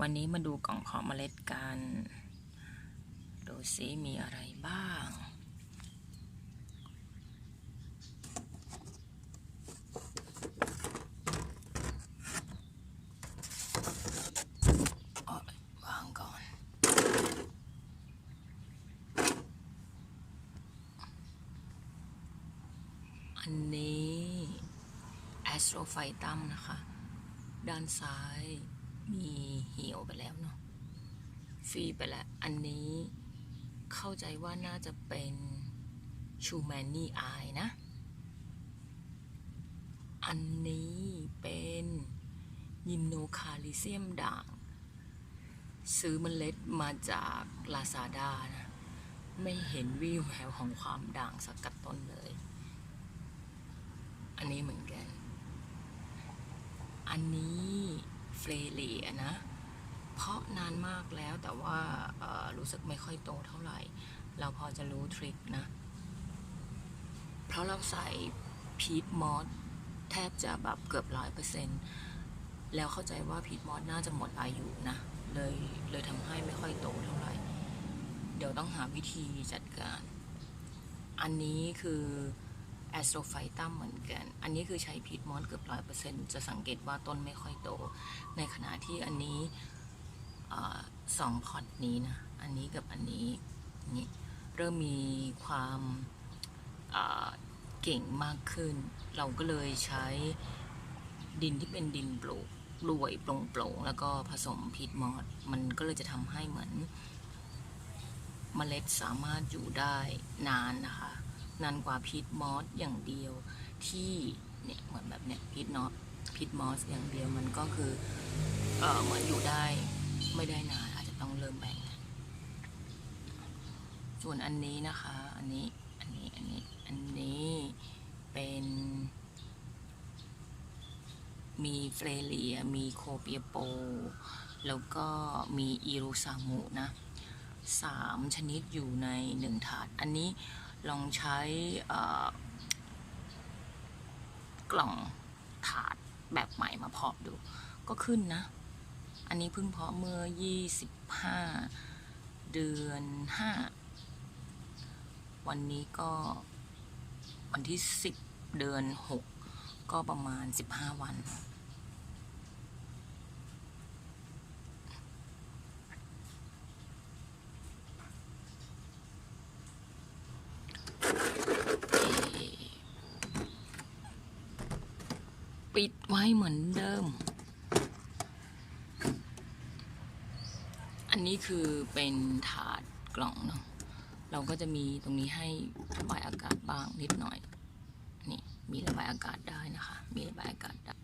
วันนี้มาดูกล่องเพาะเมล็ดกัน ดูซิมีอะไรบ้าง วางก่อน อันนี้แอสโตรไฟตัมนะคะ ด้านซ้ายมี เหี่ยวไปแล้วเนาะฟรีไปแล้ว อันนี้เข้าใจว่าน่าจะเป็นชูแมนนี่อายนะ อันนี้เป็นยินโนคาลิเซียมด่าง ซื้อมเมล็ดมาจากลาซาด้านะ ไม่เห็นวิวแววของความด่างสักกัดต้นเลย อันนี้เหมือนกัน อันนี้เฟรเลียนะ เพราะนานมากแล้วแต่ว่ารู้สึกไม่ค่อยโตเท่าไหร่ เราพอจะรู้ทริคนะ เพราะเราใส่พีทมอสแทบจะแบบเกือบร้อยเปอร์เซ็นแล้วเข้าใจว่าพีทมอสน่าจะหมดอายุนะ เลยเลยทำให้ไม่ค่อยโตเท่าไหร่ เดี๋ยวต้องหาวิธีจัดการ อันนี้คือแอสโตรไฟตัมเหมือนกัน อันนี้คือใช้พีทมอสเกือบร้อยเปอร์เซ็นจะสังเกตว่าต้นไม่ค่อยโต ในขณะที่อันนี้ สองพอตนี้นะ อันนี้กับอันนี้นี่เริ่มมีความเก่งมากขึ้น เราก็เลยใช้ดินที่เป็นดินปลูกรวยโปร่งแล้วก็ผสมพีทมอสมันก็เลยจะทำให้เหมือนเมล็ดสามารถอยู่ได้นานนะคะ นานกว่าพีทมอสอย่างเดียวที่เนี่ยเหมือนแบบเนี่ยพีทนอสพีทมอสอย่างเดียวมันก็คือเออเหมือนอยู่ได้ไม่ได้นาน ต้องเริ่มแบ่งส่วนอันนี้นะคะ อันนี้ อันนี้ อันนี้ อันนี้เป็น มีเฟรเลีย มีโคเปียโป แล้วก็มีอีรูซามุนะสามชนิดอยู่ในหนึ่งถาด อันนี้ลองใช้กล่องถาดแบบใหม่มาเพาะดู ก็ขึ้นนะ อันนี้เพิ่งเพาะเมื่อ 25 เดือน 5 วันนี้ก็วันที่ 10 เดือน 6 ก็ประมาณ 15 วัน ปิดไว้เหมือนเดิมันนี้คือเป็นถาดกล่องเนาะเราก็จะมีตรงนี้ให้ระบายอากาศบ้างนิดหน่อย นี่มีระบายอากาศได้นะคะ มีระบายอากาศได้